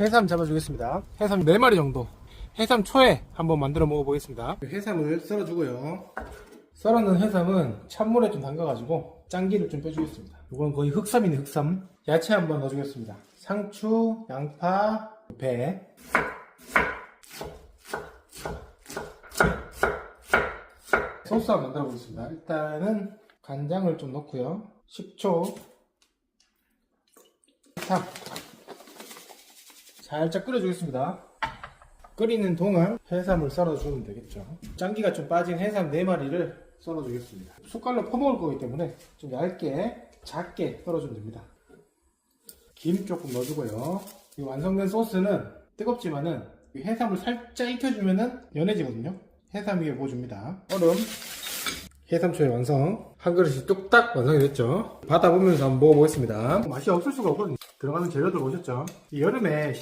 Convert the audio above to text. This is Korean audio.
해삼 잡아주겠습니다. 해삼 4마리 정도. 해삼 초에 한번 만들어 먹어보겠습니다. 해삼을 썰어주고요. 썰어놓은 해삼은 찬물에 좀 담가가지고 짠기를 좀 빼주겠습니다. 이건 거의 흑삼이네 흑삼. 야채 한번 넣어주겠습니다. 상추, 양파, 배. 소스 한번 만들어 보겠습니다. 일단은 간장을 좀 넣고요. 식초, 탕. 살짝 끓여주겠습니다. 끓이는 동안 해삼을 썰어주면 되겠죠. 짠기가 좀 빠진 해삼 4마리를 썰어주겠습니다. 숟갈로 퍼먹을 거기 때문에 좀 얇게, 작게 썰어주면 됩니다. 김 조금 넣어주고요. 이 완성된 소스는 뜨겁지만은 이 해삼을 살짝 익혀주면은 연해지거든요. 해삼 위에 부어줍니다. 얼음. 해삼초의 완성. 한 그릇이 뚝딱 완성이 됐죠. 받아보면서 한번 먹어보겠습니다. 맛이 없을 수가 없거든요. 들어가는 재료들 보셨죠? 이 여름에